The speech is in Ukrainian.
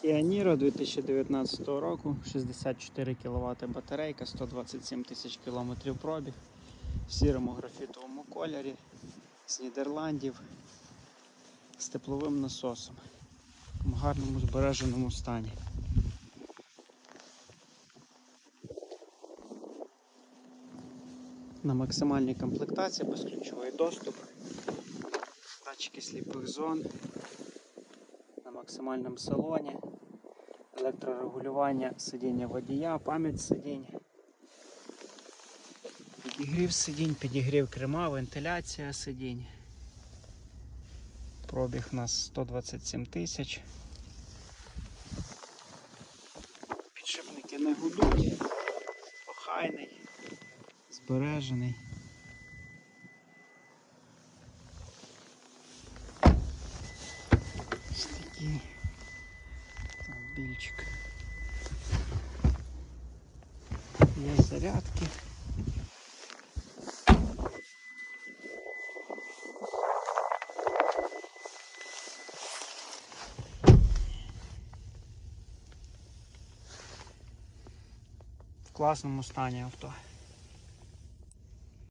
Kia Niro 2019 року, 64 кВт батарейка, 127 тисяч кілометрів пробіг, в сірому графітовому кольорі, з Нідерландів, з тепловим насосом, в гарному збереженому стані. На максимальній комплектації безключовий доступ, датчики сліпих зон, на максимальному салоні, електрорегулювання сидіння водія, пам'ять сидінь, підігрів сидінь, підігрів крема, вентиляція сидінь. Пробіг у нас 127 тисяч. Підшипники не гудуть, охайний, збережений. такий автомобільчик. Є зарядки. В класному стані авто.